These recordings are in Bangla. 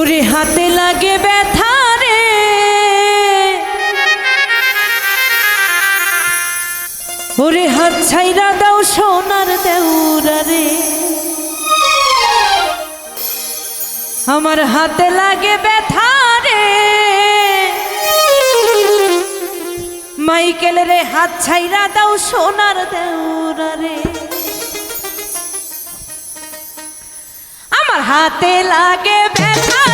ওরে হাতে লাগে ব্যথা রে। ওরে হাত ছাইরা দাও সোনার দেউরা রে। আমার হাতে লাগে ব্যথা রে। মাইকেল রে, হাত ছাইরা দাও সোনার দেউরা রে। हाथे लागे बैठा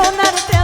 I'm not a it's